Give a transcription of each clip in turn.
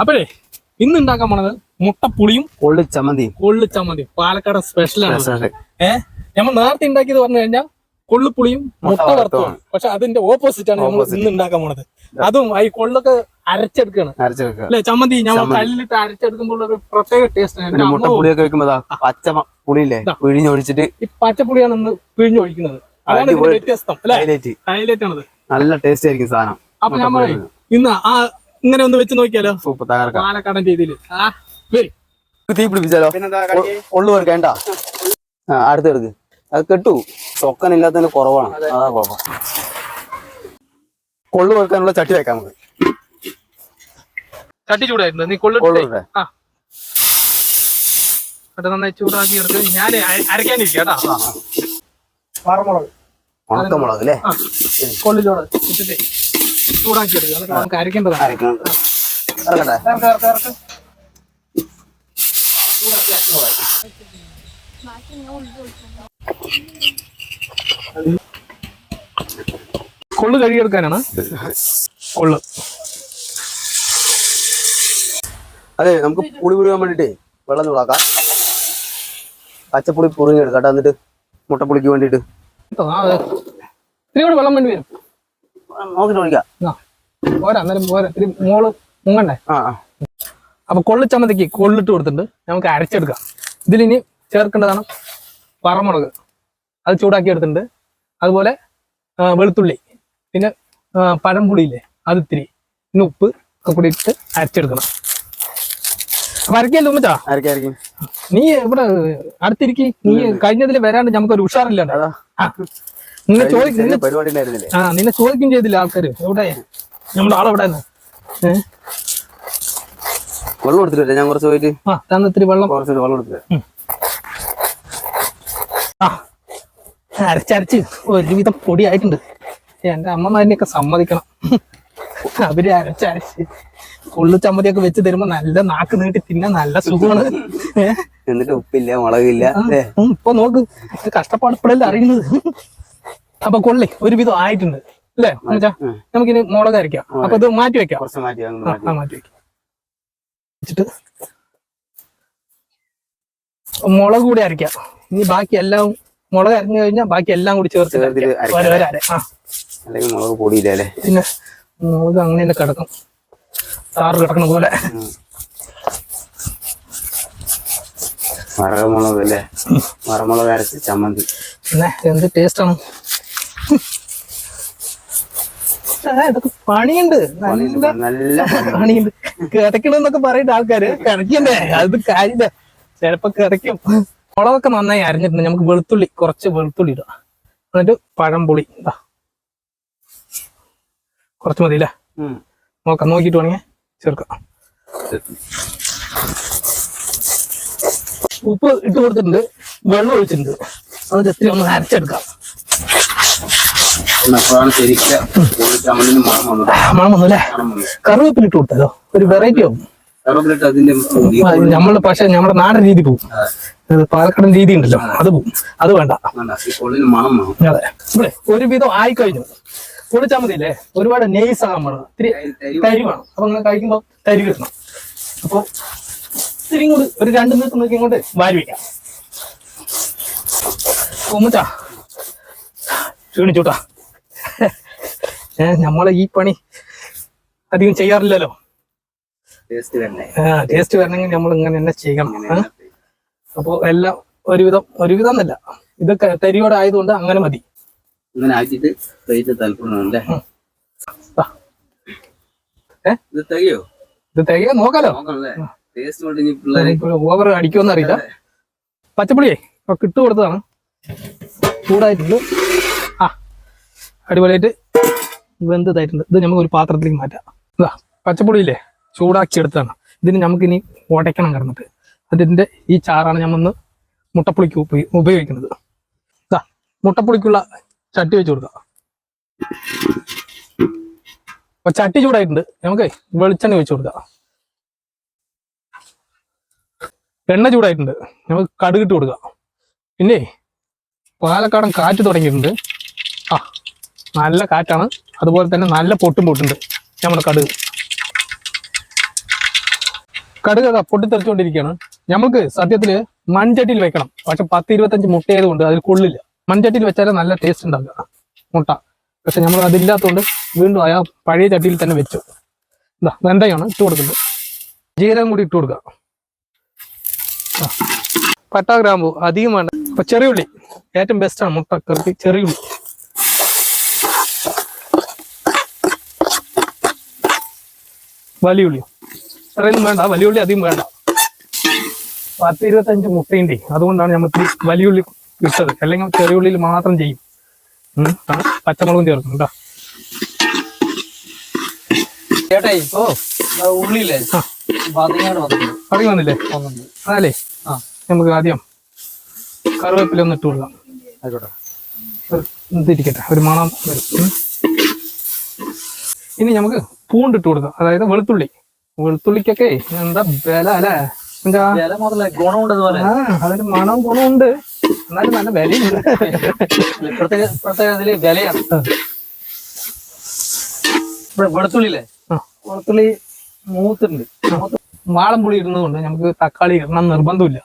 അപ്പോഴേ ഇന്ന് ഉണ്ടാക്കാൻ പോണത് മുട്ടപ്പുളിയും കൊള്ളി ചമ്മന്തി പാലക്കാട് സ്പെഷ്യലാണ് ഏഹ് നമ്മൾ നേരത്തെ ഉണ്ടാക്കിയത് പറഞ്ഞു കഴിഞ്ഞാൽ കൊള്ളുപുളിയും മുട്ട വറുത്തുമാണ് പക്ഷെ അതിന്റെ ഓപ്പോസിറ്റ് ആണ് നമ്മൾ ഇന്ന് ഉണ്ടാക്കാൻ പോണത്. അതും ഈ കൊള്ളൊക്കെ അരച്ചെടുക്കാണ്. അല്ലെ? ചമ്മന്തി നമ്മൾ കല്ലിട്ട് അരച്ചെടുക്കുമ്പോൾ ഒരു പ്രത്യേക ടേസ്റ്റ് പിന്നെ മുട്ട പുളിയൊക്കെ വെക്കുമ്പോ പച്ച പുളിയില്ലേ? പിഴിഞ്ഞൊഴിച്ചിട്ട് ഈ പച്ചപ്പുളിയാണ് ഇന്ന് പിഴിഞ്ഞൊഴിക്കുന്നത്. അതാണ്. വ്യത്യസ്തം. ഹൈലൈറ്റ് ഹൈലൈറ്റ് ആണത്. നല്ല ടേസ്റ്റ് ആയിരിക്കും സാധനം. അപ്പൊ നമ്മൾ ഇന്ന് ആ ഇങ്ങനെ ഒന്ന് വെച്ച് നോക്കിയാലോ? സൂപ്പർ തകർക്കാം. പാലക്കാടൻ രീതിയിൽ തീ പിടിപ്പിച്ചാലോ? ഉള്ളു വെറുക്കേണ്ട ആ അടുത്തെടുക്ക് അത് കെട്ടു. ചൊക്കനില്ലാത്തതിന് കുറവാണ്. അതാ. കുഴപ്പം കൊള്ളു. വെക്കാനുള്ള ചട്ടി വെക്കാം നമുക്ക്. ചട്ടി ചൂടായിരുന്നു. നീ കൊള്ളു കൊള്ളുടെ ആ. അത് നന്നായി ചൂടാക്കി എടുത്ത് ഞാൻ അരക്കാനിരിക്കാം കേട്ടോ. പറമുളക് ഉണക്കമുളക് അല്ലേ? കൊള്ളിലോട് ഇട്ടിട്ട്. ചൂടാക്കി എടുക്കുക എന്നിട്ട് നമുക്ക് അരക്കേണ്ടതാണ്. കൊള്ളു കഴുകിയെടുക്കാനാണ്. കൊള്ളു. അതെ നമുക്ക് പുളി പുരുവാൻ വേണ്ടിട്ടേ വെള്ളം ചൂടാക്കാം പച്ചപ്പുളി കേട്ടോ എന്നിട്ട് മുട്ടപ്പുളിക്ക് വേണ്ടിട്ട്. ഇത്തിരി കൂടി വെള്ളം വേണ്ടി വരും. നോക്കിട്ട് പോരാ പോരാ. മോൾ മുങ്ങണ്ടേ? ആ ആ. അപ്പൊ കൊള്ളിച്ചമ്മന്തിക്ക് കൊള്ളിട്ട് കൊടുത്തിട്ടുണ്ട്. നമുക്ക് അരച്ചെടുക്കാം. ഇതിലിനി ചേർക്കേണ്ടതാണ് പറമുളക് അത് ചൂടാക്കി എടുത്തിട്ടുണ്ട്. അതുപോലെ വെളുത്തുള്ളി. പിന്നെ പഴംപുളിയില്ലേ? അത് ഇത്തിരി. പിന്നെ ഉപ്പ് ഒക്കെ കൂടി ഇട്ട് അരച്ചെടുക്കണം. അപ്പൊ അരക്കല്ലോ ഉമ്മച്ചാ? നീ ഇവിടെ അടുത്തിരിക്കി. നീ കഴിഞ്ഞതിൽ വരാണ്ട് നമുക്കൊരു ഉഷാറില്ലാണ്ടോ. നിന്നെ ചോദിക്കും ആ നിന്നെ ചോദിക്കും ചെയ്തില്ല ആൾക്കാര്? എവിടെ? നമ്മുടെ ആളെവിടെ? ഏഹ് വെള്ളം കൊടുത്തിട്ടില്ല? ഞാൻ കുറച്ച് പോയിട്ട് ആ തന്ന ഇത്തിരി വെള്ളം. കുറച്ച് വെള്ളം കൊടുത്തില്ല ആ അരച്ചരച്ച് ഒരുവിധം പൊടിയായിട്ടുണ്ട്. എന്റെ അമ്മമാരിനെയൊക്കെ സമ്മതിക്കണം. അവർ അരച്ചരച്ച് ഉള്ളു ചമ്മതിയൊക്കെ വെച്ച് തരുമ്പോ നല്ല നാക്ക് നീട്ടി തിന്നാൻ നല്ല സുഖമാണ്. എന്നിട്ട് ഉപ്പില്ല മുളകില്ല ഇപ്പൊ നോക്ക് കഷ്ടപ്പാടപ്പെടല്ലേ കഷ്ടപ്പാട് ഇപ്പോഴല്ലേ അറിയുന്നത്. അപ്പൊ കൊള്ളി ഒരുവിധം ആയിട്ടുണ്ട്. അല്ലേ? അമ്മച്ചാ നമുക്കിനി മുളക് അരയ്ക്കാം. അപ്പൊ ഇത് മാറ്റി വെക്കാം. മാറ്റി അങ്ങ് ആ, മാറ്റി വെക്കാം. വെച്ചിട്ട് മുളക് കൂടി അരയ്ക്കാം. ഇനി ബാക്കി എല്ലാം മുളക് അരഞ്ഞു കഴിഞ്ഞാൽ ബാക്കി എല്ലാം കൂടി ചേർത്ത് അല്ലെങ്കിൽ മുളക് പൊടിയില്ല പിന്നെ മുളക് അങ്ങനെ കിടക്കും. സാറ് കിടക്കണ പോലെ. മറമുളക് അല്ലേ? മറമുളക് അരച്ച് ചമ്മന്തി. പിന്നെ എന്ത് ടേസ്റ്റ് ആണ്? ഇതൊക്കെ പണിയുണ്ട്. നല്ല പണിയുണ്ട്. കിടക്കണെന്നൊക്കെ പറയിട്ട് ആൾക്കാര്. കിടക്കണ്ടേ? അത് കാര്യമില്ല. ചിലപ്പോ കിടക്കും. മുളകൊക്കെ നന്നായി അരഞ്ഞിട്ടുണ്ട്. നമുക്ക് വെളുത്തുള്ളി കുറച്ച് വെളുത്തുള്ളി ഇടാം. എന്നിട്ട് പഴംപുളി. ഇതാ. കുറച്ച് മതി അല്ലേ നോക്കാം. നോക്കിയിട്ട് വേണമെങ്കിൽ ചേർക്കാം. ഉപ്പ് ഇട്ട് കൊടുത്തിട്ടുണ്ട്. വെള്ളം ഒഴിച്ചിട്ടുണ്ട്. അത് ജസ്റ്റ് ഒന്ന് അരച്ചെടുക്കാം. മണം വന്നു. അല്ലേ? കറിവേപ്പില ഇട്ട് കൊടുത്താലോ ഒരു വെറൈറ്റി ആവും. നമ്മൾ പക്ഷെ നമ്മുടെ നാടൻ രീതി പോകും ഇത് പാലക്കാടൻ രീതി ഉണ്ടല്ലോ അത് പോകും അത് വേണ്ട. അതെ. ഇവിടെ ഒരുവിധം ആയി കഴിഞ്ഞു പൊളിച്ചാൽ മതിയല്ലേ? ഒരുപാട് നെയ്സ് ആകാൻ വേണം ഇത്തിരി തരി വേണം. അപ്പൊ നിങ്ങൾ കഴിക്കുമ്പോ തരി കിട്ടണം. അപ്പൊ ഇത്തിരി ഇങ്ങോട്ട് ഒരു രണ്ട് മിനിറ്റ് നോക്കി ഇങ്ങോട്ട് വാരി വെക്കാം. ഉമ്മച്ചാ ക്ഷീണിച്ചൂട്ടാ ഏ നമ്മളെ ഈ പണി അധികം ചെയ്യാറില്ലല്ലോ. ടേസ്റ്റ് വരണമെങ്കിൽ നമ്മൾ ഇങ്ങനെ തന്നെ ചെയ്യണം. അപ്പോ എല്ലാം ഒരുവിധം ഒരുവിധം എന്നല്ല ഇതൊക്കെ തരിയോടെ ആയതുകൊണ്ട് അങ്ങനെ മതി. ഇങ്ങനെ ആക്കിയിട്ട് ഏ? ഇത് തികയോ? ഇത് തികയെ നോക്കാലോ. ഓവർ അടിക്കുമെന്ന് അറിയില്ല. പച്ചപ്പുളിയെ ഇപ്പൊ കിട്ടു കൊടുത്തതാണ് ചൂടായിട്ടുണ്ട്. ആ അടിപൊളിയായിട്ട് വെന്തതായിട്ടുണ്ട്. ഇത് നമുക്ക് ഒരു പാത്രത്തിലേക്ക് മാറ്റാം. ഇതാ പച്ചപ്പൊടിയില്ലേ? ചൂടാക്കി എടുത്താണ് ഇതിന് നമുക്കിനി ഉടയ്ക്കണം കിടന്നിട്ട്. അതിന്റെ ഈ ചാറാണ് ഞാൻ വന്ന് മുട്ടപ്പുളിക്ക് ഉപയോഗിക്കുന്നത്. ഇതാ മുട്ടപ്പുളിക്കുള്ള ചട്ടി വെച്ച് കൊടുക്കാം. അപ്പൊ ചട്ടി ചൂടായിട്ടുണ്ട്. നമുക്ക് വെളിച്ചെണ്ണ വെച്ച് കൊടുക്കാം. എണ്ണ ചൂടായിട്ടുണ്ട്. നമുക്ക് കടുകിട്ട് കൊടുക്കാം. പിന്നെ പാലക്കാടൻ കാറ്റ് തുടങ്ങിയിട്ടുണ്ട്. ആ നല്ല കാറ്റാണ്. അതുപോലെ തന്നെ നല്ല പൊട്ടും പൊട്ടുണ്ട്. നമ്മുടെ കടുക്. കടുക് അതാ പൊട്ടിത്തെറിച്ചുകൊണ്ടിരിക്കുകയാണ്. നമുക്ക് സത്യത്തിൽ മൺചട്ടിയിൽ വെക്കണം. പക്ഷെ പത്ത് ഇരുപത്തഞ്ച് മുട്ടയത് കൊണ്ട് അതിൽ കൊള്ളില്ല. മൺചട്ടിയിൽ വെച്ചാലേ നല്ല ടേസ്റ്റ് ഉണ്ടാവില്ല മുട്ട. പക്ഷെ നമ്മൾ അതില്ലാത്തതുകൊണ്ട് വീണ്ടും ആ പഴയ ചട്ടിയിൽ തന്നെ വെച്ചു. ഇതാ വെണ്ടയാണ് ഇട്ട് കൊടുക്കുന്നത്. ജീരകം കൂടി ഇട്ട് കൊടുക്കുക. പട്ടാ ഗ്രാമ്പു അധികം വേണ്ട അപ്പൊ ചെറിയുള്ളി. ഏറ്റവും ബെസ്റ്റാണ് മുട്ട. കറിക്ക് ചെറിയുള്ളി. വലിയുള്ളി. അത്രയൊന്നും വേണ്ട വലിയ ഉള്ളി അധികം വേണ്ട. പത്ത് ഇരുപത്തഞ്ച് മുട്ടയുണ്ട്. അതുകൊണ്ടാണ് നമുക്ക് വലിയുള്ളി ഇട്ടത്. അല്ലെങ്കിൽ ചെറിയ ഉള്ളിയിൽ മാത്രം ചെയ്യും. പച്ചമുളകും ചേർക്കും കേട്ടോ ചേട്ടായി ഓ ആ. ഉള്ളിയില്ലേ കറി വന്നില്ലേ? അതല്ലേ ആ. നമുക്ക് ആദ്യം കറിവേപ്പില ഒന്ന് ഇട്ട് കൊടുക്കാം. ആയിക്കോട്ടെ. ഒരു ഇതിരിക്കട്ടെ ഒരു മണം വരും. ഇനി നമുക്ക് പൂണ്ടിട്ട് കൊടുക്കുക അതായത് വെളുത്തുള്ളി. വെളുത്തുള്ളിക്കൊക്കെ എന്താ വില അല്ലേ? എന്താ? അതിന് മണവും ഗുണമുണ്ട് എന്നാലും നല്ല വിലയുണ്ട്. പ്രത്യേക വിലയാണ്. ആ. വെളുത്തുള്ളി മൂത്തുണ്ട്. വാളംപുളി ഇടുന്നതുകൊണ്ട് നമുക്ക് തക്കാളി ഇടണം നിർബന്ധമില്ല.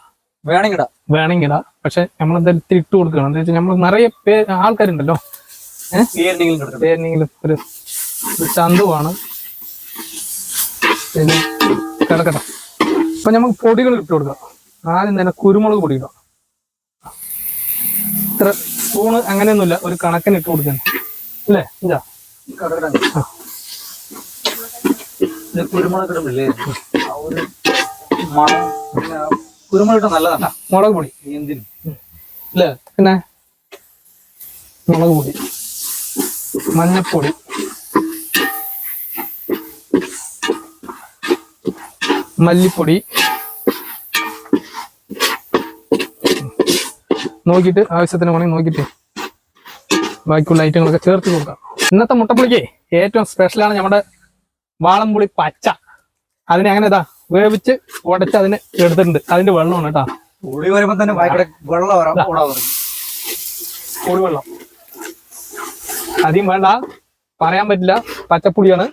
വേണമെങ്കിട വേണമെങ്കിട പക്ഷെ നമ്മൾ എന്തായാലും ഇത്തിരി ഇട്ട് കൊടുക്കണം. എന്താ വെച്ചാൽ നമ്മൾ നിറയെ പേ ആൾക്കാരുണ്ടല്ലോ. പേരെങ്കിലും ഒരു ചന്തുവാണ്. പിന്നെ കിടക്കട്ടെ. അപ്പൊ നമുക്ക് പൊടികൾ ഇട്ട് കൊടുക്കാം. ആദ്യം തന്നെ കുരുമുളക് പൊടി ഇടാം. ഇത്ര സ്പൂണ് അങ്ങനെയൊന്നുമില്ല ഒരു കണക്കിന് ഇട്ട് കൊടുക്കാൻ അല്ലേ? ഇതാ. കുരുമുളക് ഇടുന്നില്ലേ? ഒരു മണം. കുരുമുളക് ഇട്ട നല്ലതാണ് മുളക് പൊടി. എന്തിനും? അല്ലേ? പിന്നെ മുളക് പൊടി. മഞ്ഞപ്പൊടി. മല്ലിപ്പൊടി. നോക്കിയിട്ട് ആവശ്യത്തിന് വേണമെങ്കിൽ നോക്കിയിട്ട് ബാക്കിയുള്ള ഐറ്റങ്ങളൊക്കെ ചേർത്ത് കൊടുക്കാം. ഇന്നത്തെ മുട്ടപ്പുളിക്ക് ഏറ്റവും സ്പെഷ്യലാണ് നമ്മുടെ വാളംപുളി പച്ച. അതിനെ അങ്ങനെ ഇതാ വേവിച്ച് ഉടച്ച് അതിനെ എടുത്തിട്ടുണ്ട്. അതിന്റെ വെള്ളമാണ് കേട്ടോ. പുളി വരുമ്പോ തന്നെ വെള്ളം പറയും പുളിവെള്ളം അധികം വേണ്ട. പറയാൻ പറ്റില്ല. പച്ചപ്പുളിയാണ്.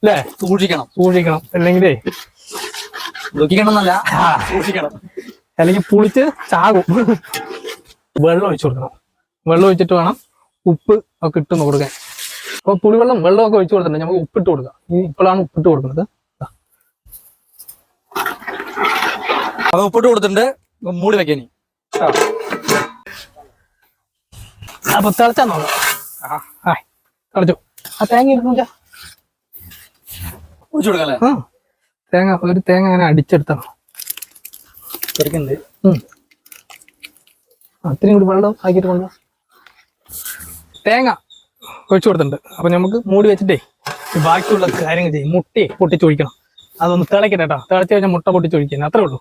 അല്ലേ? സൂക്ഷിക്കണം. സൂക്ഷിക്കണം. അല്ലെങ്കിലേ ദുഃഖിക്കണം സൂക്ഷിക്കണം. അല്ലെങ്കിൽ പുളിച്ച് ചാകും. വെള്ളം ഒഴിച്ചു കൊടുക്കണം. വെള്ളം ഒഴിച്ചിട്ട് വേണം ഉപ്പ് ഒക്കെ ഇട്ട് കൊടുക്കാൻ. അപ്പൊ പുളിവെള്ളം വെള്ളമൊക്കെ ഒഴിച്ചു കൊടുത്തിട്ടുണ്ട്. നമുക്ക് ഉപ്പിട്ട് കൊടുക്കാം. ഈ ഇപ്പോഴാണ് ഉപ്പിട്ട് കൊടുക്കുന്നത്. അപ്പൊ ഉപ്പിട്ട് കൊടുത്തിട്ടുണ്ട്. മൂടി വെക്കാൻ അപ്പൊ തിളച്ചാ നോക്കാം. തിളച്ചു. ആ തേങ്ങ ഇരുന്നില്ല ഒഴിച്ചു കൊടുക്കാം തേങ്ങ ഒരു തേങ്ങ അങ്ങനെ അടിച്ചെടുത്താണ്. അത്രയും. കൂടി വെള്ളം ആക്കിയിട്ട് കൊണ്ടു. തേങ്ങ ഒഴിച്ചു കൊടുത്തിട്ടുണ്ട്. അപ്പൊ നമുക്ക് മൂടി വെച്ചിട്ടേ ബാക്കിയുള്ള കാര്യങ്ങൾ ചെയ്യും. മുട്ടയെ പൊട്ടിച്ചൊഴിക്കണം അതൊന്ന് തിളക്കട്ടെ കേട്ടോ തിളച്ച് കഴിഞ്ഞാൽ മുട്ട പൊട്ടിച്ചൊഴിക്കണം അത്രേ ഉള്ളൂ.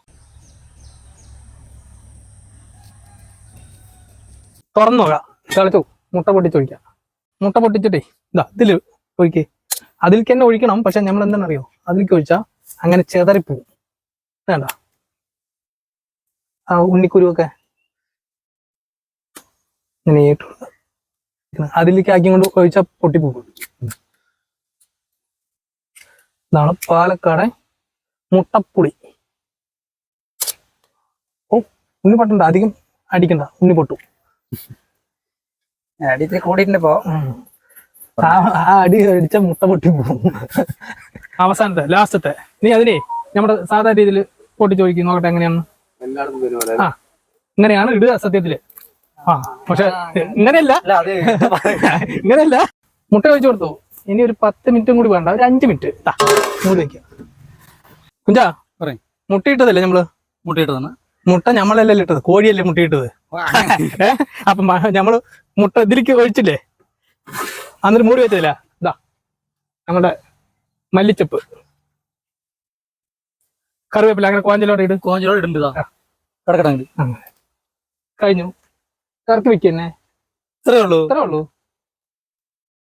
തുറന്നു നോക്കാം. തിളച്ചു. മുട്ട പൊട്ടിച്ചൊഴിക്കാം മുട്ട പൊട്ടിച്ചിട്ടേ ഇതാ ഇതിൽ ഒഴിക്കേ. അതിലേക്ക് തന്നെ ഒഴിക്കണം. പക്ഷെ നമ്മൾ എന്താണെന്നറിയോ അതിലേക്ക് ഒഴിച്ചാ അങ്ങനെ ചെതറിപ്പോവും വേണ്ട ആ ഉണ്ണിക്കുരുവൊക്കെ ഇങ്ങനെ ഇട്ട്. അതിലേക്ക് ആക്കി കൊണ്ട് ഒഴിച്ചാൽ പൊട്ടിപ്പോകും. ഇതാണ് പാലക്കാട് മുട്ടപ്പുളി ഓ ഉണ്ണി പൊട്ടണ്ട. അധികം അടിക്കണ്ട. ഉണ്ണി പൊട്ടു. അടിച്ച് കൂടിയിട്ടുണ്ട് ഇപ്പോ. ആ അടി അടിച്ച മുട്ട പൊട്ടി പോകും. അവസാനത്തെ ലാസ്റ്റത്തെ. നീ അതിനെ നമ്മുടെ സാധാരണ രീതിയിൽ പൊട്ടി ചോദിക്കും നോക്കട്ടെ എങ്ങനെയാണ് ആ ഇങ്ങനെയാണ് ഇടുക സത്യത്തിൽ. ആ പക്ഷെ ഇങ്ങനെയല്ല. അല്ല അത്. ഇങ്ങനെയല്ല. മുട്ട ചോദിച്ചു കൊടുത്തു. ഇനി ഒരു പത്ത് മിനിറ്റും കൂടി വേണ്ട ഒരു അഞ്ച് മിനിറ്റ്. ദാ, മൂടി വെക്കാം. കുഞ്ചാ പറയും. മുട്ടയിട്ടതല്ലേ നമ്മൾ? മുട്ടയിട്ടതാണ്. മുട്ട ഞമ്മളല്ലേ ഇട്ടത് കോഴിയല്ലേ മുട്ടയിട്ടത്? അപ്പൊ ഞമ്മൾ മുട്ട ഇതിലേക്ക് ഒഴിച്ചില്ലേ? അന്നേരം മൂടി വെച്ചതില്ല ഇതാ നമ്മുടെ മല്ലിച്ചപ്പ്. കറിവേപ്പില അങ്ങനെ കോഞ്ചലോടെ ഇട്. കോഞ്ചലോടെ അങ്ങട്. കഴിഞ്ഞു. കറക്കി വെക്കന്നെ ഇത്രേ ഉള്ളൂ. ഇത്രേ ഉള്ളൂ.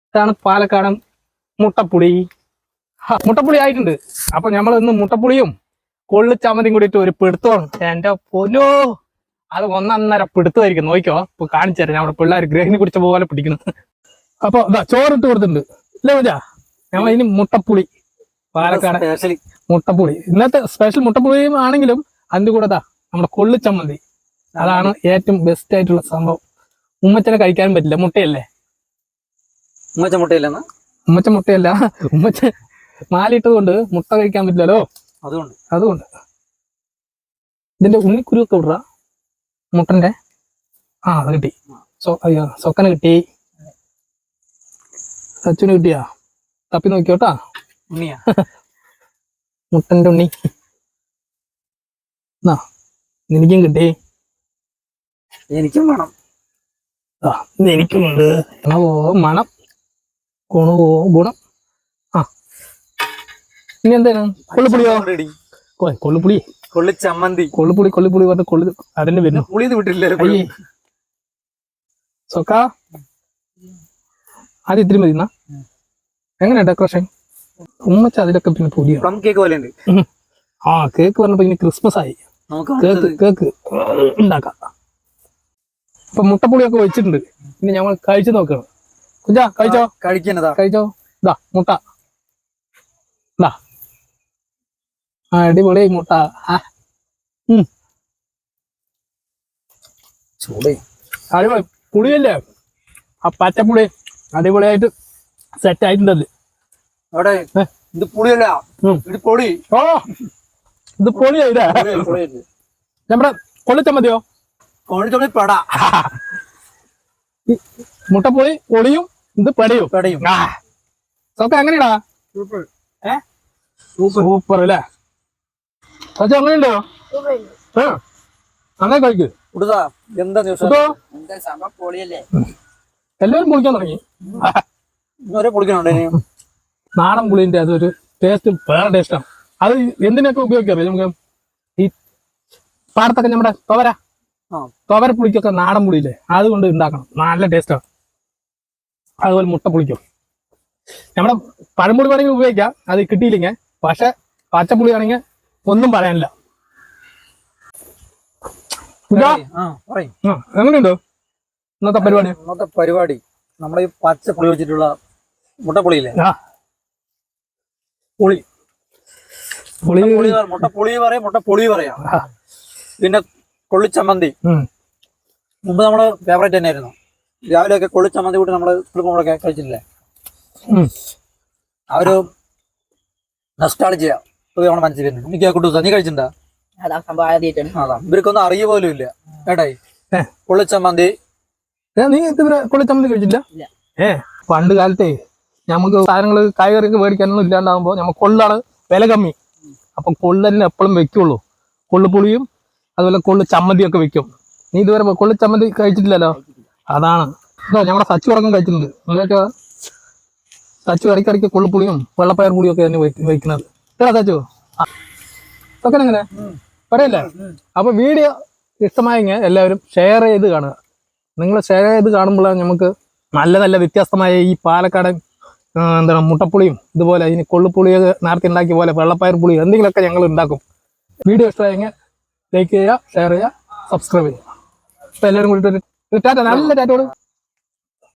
ഇതാണ് പാലക്കാടൻ മുട്ടപ്പുളി. മുട്ടപ്പുളി ആയിട്ടുണ്ട്. അപ്പൊ നമ്മൾ ഇന്ന് മുട്ടപ്പുളിയും കൊള്ളിച്ചാമതിയും കൂടിയിട്ട് ഒരു പിടുത്തമാണ്. എന്റെ പൊന്നോ അത് ഒന്നന്നര പിടുത്തമായിരിക്കും. നോക്കിയോ ഇപ്പൊ കാണിച്ചു തരാം. നമ്മുടെ പിള്ളേർ ഗ്രഹിണി കുടിച്ച പോലെ പിടിക്കുന്നു. അപ്പൊ ചോറിട്ട് കൊടുത്തിട്ടുണ്ട്. ഇല്ലേ പൂജ? ഞമ്മ ഇനി മുട്ടപ്പുളി. പാലക്കാട് മുട്ടപ്പുളി. ഇന്നത്തെ സ്പെഷ്യൽ മുട്ടപ്പുളിയും ആണെങ്കിലും അതിന്റെ കൂടെ ദാ നമ്മുടെ കൊള്ളിച്ചമ്മന്തി അതാണ് ഏറ്റവും ബെസ്റ്റ് ആയിട്ടുള്ള സംഭവം. ഉമ്മച്ചനെ കഴിക്കാനും പറ്റില്ല. മുട്ടയല്ലേ? ഉമ്മച്ച മുട്ടയല്ല ഉമ്മച്ച മുട്ടയല്ല. ഉമ്മച്ച മാലിട്ടത് കൊണ്ട് മുട്ട കഴിക്കാൻ പറ്റില്ലല്ലോ? അതുകൊണ്ട്. അതുകൊണ്ട്. ഇതിന്റെ ഉണ്ണിക്കുരു ഒക്കെ വിടുക മുട്ടന്റെ? ആ അത് കിട്ടി. സ്വക്കന സൊക്കന് കിട്ടി. സച്ചുന് കിട്ടിയാ? തപ്പി നോക്കിയോട്ടാ? ഉണ്ണിയാ. മുട്ടന്റെ ഉണ്ണി. എന്നാ നിനക്കും കിട്ടി? എനിക്കും വേണം. ആ എനിക്കുമുണ്ട് ഗുണവോ മണം. ഗുണവോ ഗുണം. ആ. ഇനി എന്തേനു കൊള്ളുപുളിയോ? കൊള്ളുപുളി. കൊള്ളി ചമ്മന്തി. കൊള്ളുപുളി കൊള്ളിപ്പുളി പറഞ്ഞ കൊള്ളു അതിന്റെ വരുന്നു. പുളിയത് വിട്ടില്ലേ സൊക്ക? ആദ്യം ഇത്തിരി മതി എന്നാ എങ്ങനെയാ ഡെക്കറേഷൻ ഉമ്മച്ച അതിലൊക്കെ പിന്നെ പുതിയ. കേക്ക് പോലെ ഉണ്ട് ആ കേക്ക് പറഞ്ഞപ്പോ ഇനി ക്രിസ്മസ് ആയി. കേക്ക് കേക്ക് ഉണ്ടാക്കാം. അപ്പൊ മുട്ടപ്പുളിയൊക്കെ വെച്ചിട്ടുണ്ട്. ഇനി ഞങ്ങൾ കഴിച്ചു നോക്കണം. കുഞ്ചാ കഴിച്ചോ? കഴിക്കണതാ കഴിച്ചോ? ഇതാ മുട്ട. ഇതാ ആ അടിപൊളി മുട്ട. അടിപൊളി. പുളിയല്ലേ? ആ പച്ചപ്പുളി. അടിപൊളിയായിട്ട് സെറ്റ് ആയിട്ടുണ്ടത് അവിടെ? ഇത് പുളിയല്ല. ഇത് പൊടി. ഓ ഇത് പൊളിയായില്ലേ? നമ്മുടെ കൊള്ളിച്ചമ്മതിയോ പട. മുട്ടപ്പുളി പൊളിയും ഇത് പെടയും. പെടയും. സൊക്കെ സൂപ്പർ. ഏ? സൂപ്പർ. അല്ലേ? സച്ച അങ്ങനെയുണ്ടോ? ആ അങ്ങനെ കഴിക്കും. എന്താ ദിവസം? പൊളിയല്ലേ? എല്ലാവരും പൊളിക്കാൻ തുടങ്ങി. ഒരേ പൊളിക്കണുണ്ട് ഇനി? നാടൻ പുളിന്റെ അതൊരു ടേസ്റ്റ് വേറെ ടേസ്റ്റാണ് അത് എന്തിനൊക്കെ ഉപയോഗിക്കാറില്ല നമുക്ക് ഈ പാടത്തൊക്കെ നമ്മുടെ തുവര. തുവര പുളിക്കൊക്കെ നാടൻ പുളിയില്ലേ? അതുകൊണ്ട് ഉണ്ടാക്കണം. നല്ല ടേസ്റ്റാണ് അതുപോലെ മുട്ട പുളിക്കും. നമ്മുടെ പഴംപുളി വേണമെങ്കിൽ ഉപയോഗിക്കാം. അത് കിട്ടിയില്ലെങ്കിൽ. പക്ഷെ പച്ചപ്പുളി ആണെങ്കിൽ ഒന്നും പറയാനില്ല. എങ്ങനെയുണ്ട് ഇന്നത്തെ പരിപാടി? ഇന്നത്തെ പരിപാടി. നമ്മുടെ ഈ പച്ച പുളി വെച്ചിട്ടുള്ള മുട്ടപ്പുളിയില്ലേ? ആ. പുളി. പുളി. മുട്ട പുളി പറയാം മുട്ട പുളി പറയാം പിന്നെ കൊള്ളിച്ചമ്മന്തി. ഉം. മുമ്പ് നമ്മുടെ ഫേവറേറ്റ് തന്നെയായിരുന്നു. രാവിലെയൊക്കെ കൊള്ളിച്ചമ്മന്തി കൂട്ടി നമ്മൾ കുളിക്കുമ്പോഴൊക്കെ കഴിച്ചില്ലേ ഉം. ആ ഒരു നസ്റ്റാളജിയ നമ്മുടെ മനസ്സിൽ വരുന്നു എനിക്ക് ആ കുട്ടൂസ നീ കഴിച്ചിട്ടുണ്ടാ? അതാ സംഭവം ഇവർക്കൊന്നും അറിയ പോലും ഇല്ല ഏട്ടായി ഏ. കൊള്ളിച്ചമ്മന്തി നീ ഇതുവരെ കൊള്ളിച്ചമ്മന്തി കഴിച്ചില്ല. ഏ പണ്ട് കാലത്തെ നമുക്ക് സാധനങ്ങൾ കായ്കറിയൊക്കെ മേടിക്കാനൊന്നും ഇല്ലാണ്ടാകുമ്പോൾ നമ്മ കൊള്ളാണ് വില കമ്മി. അപ്പം കൊള്ളന്നെ എപ്പോഴും വെക്കുള്ളൂ. കൊള്ളുപുളിയും അതുപോലെ കൊള്ളു ചമ്മന്തിയൊക്കെ വെക്കും. നീ ഇതുവരെ കൊള്ളു ചമ്മന്തി കഴിച്ചിട്ടില്ലല്ലോ? അതാണ്. ഞമ്മടെ ഞങ്ങളുടെ സച്ചു ഉറക്കം കഴിച്ചിട്ടുണ്ട്. നിങ്ങൾക്ക് സച്ചു ഇടയ്ക്കിടയ്ക്ക് കൊള്ളുപുളിയും വെള്ളപ്പയർ പുളിയും ഒക്കെ തന്നെ വെക്കുന്നത്. ഇതാ സച്ചു. ഒക്കെ എങ്ങനെ? പറയല്ലേ അപ്പൊ വീഡിയോ ഇഷ്ടമായെങ്കിൽ എല്ലാവരും ഷെയർ ചെയ്ത് കാണുക. നിങ്ങൾ ഷെയർ ചെയ്ത് കാണുമ്പോഴാണ് നമുക്ക് നല്ല നല്ല വ്യത്യസ്തമായ ഈ പാലക്കാടൻ എന്താണ് മുട്ടപ്പുളിയും ഇതുപോലെ ഇനി കൊള്ളുപുളിയൊക്കെ നേരത്തെ ഉണ്ടാക്കിയ പോലെ വെള്ളപ്പയർ പുളി എന്തെങ്കിലുമൊക്കെ ഞങ്ങൾ ഉണ്ടാക്കും. വീഡിയോ ഇഷ്ടമായെങ്കിൽ ലൈക്ക് ചെയ്യുക ഷെയർ ചെയ്യുക സബ്സ്ക്രൈബ് ചെയ്യുക. എല്ലാവരും ഒരു ടാറ്റ നല്ല ടാറ്റോട്